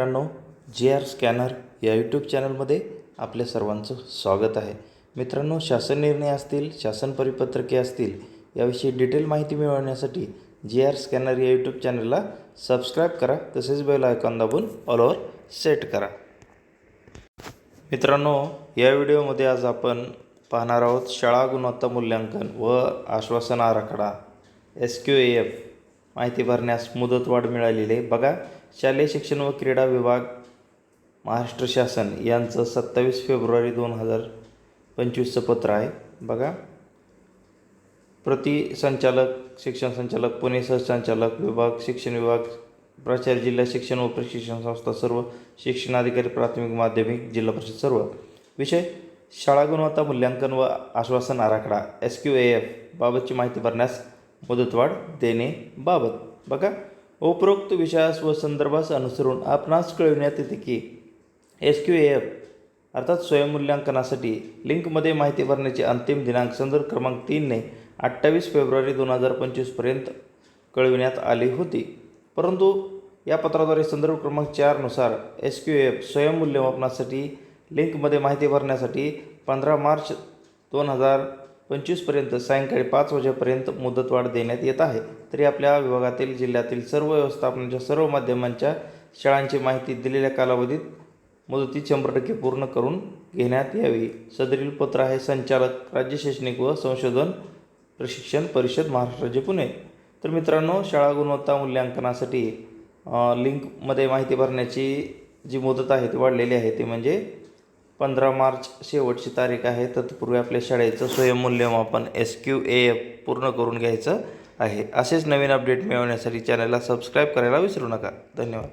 मित्रांनो G R scanner या YouTube चॅनलमध्ये आपल्या सर्वांचं स्वागत आहे. मित्रांनो शासन निर्णय असतील शासन परिपत्रके असतील याविषयी डिटेल माहिती मिळवण्यासाठी जी आर स्कॅनर या यूट्यूब चॅनलला सबस्क्राईब करा तसेच बेल आयकॉन दाबून ऑलवर सेट करा. मित्रांनो या व्हिडिओमध्ये आज आपण पाहणार आहोत शाळा गुणवत्ता मूल्यांकन व आश्वासन आराखडा एस क्यू ए एफ. माहिती भरण्यास मुदतवाढ मिळालेली आहे. बघा शालेय शिक्षण व क्रीडा विभाग महाराष्ट्र शासन यांचं सत्तावीस फेब्रुवारी दोन हजार पंचवीसचं पत्र आहे. बघा प्रति संचालक शिक्षण संचालक पुणे सहसंचालक विभाग शिक्षण विभाग प्राचार्य जिल्हा शिक्षण व प्रशिक्षण संस्था सर्व शिक्षणाधिकारी प्राथमिक माध्यमिक जिल्हा परिषद सर्व. विषय शाळा गुणवत्ता मूल्यांकन व आश्वासन आराखडा एस क्यू ए एफ बाबतची माहिती भरण्यास मुदतवाढ देणे बाबत. बघा उपरोक्त विषयास व संदर्भास अनुसरून आपणास कळविण्यात येते की एस क्यू ए एफ अर्थात स्वयंमूल्यांकनासाठी लिंकमध्ये माहिती भरण्याची अंतिम दिनांक संदर्भ क्रमांक तीनने अठ्ठावीस फेब्रुवारी दोन हजार पंचवीसपर्यंत कळविण्यात आली होती. परंतु या पत्राद्वारे संदर्भ क्रमांक चारनुसार एस क्यू एफ स्वयंमूल्यमापनासाठी लिंकमध्ये माहिती भरण्यासाठी पंधरा मार्च दोन हजार पंचवीसपर्यंत सायंकाळी पाच वाजेपर्यंत मुदतवाढ देण्यात येत आहे. तरी आपल्या विभागातील जिल्ह्यातील सर्व व्यवस्थापनाच्या सर्व माध्यमांच्या शाळांची माहिती दिलेल्या कालावधीत मुदती शंभर टक्के पूर्ण करून घेण्यात यावी. सदरील पत्र आहे संचालक राज्य शैक्षणिक व संशोधन प्रशिक्षण परिषद महाराष्ट्र राज्य पुणे. तर मित्रांनो शाळा गुणवत्ता मूल्यांकनासाठी लिंकमध्ये माहिती भरण्याची जी मुदत आहे ती वाढलेली आहे ती म्हणजे पंधरा मार्च शेवटची तारीख आहे. तत्पूर्वी आपल्या शाळेचं स्वयंमूल्यमापन एस क्यू ए एफ पूर्ण करून घ्यायचं आहे. असेच नवीन अपडेट मिळवण्यासाठी चॅनलला सबस्क्राईब करायला विसरू नका. धन्यवाद.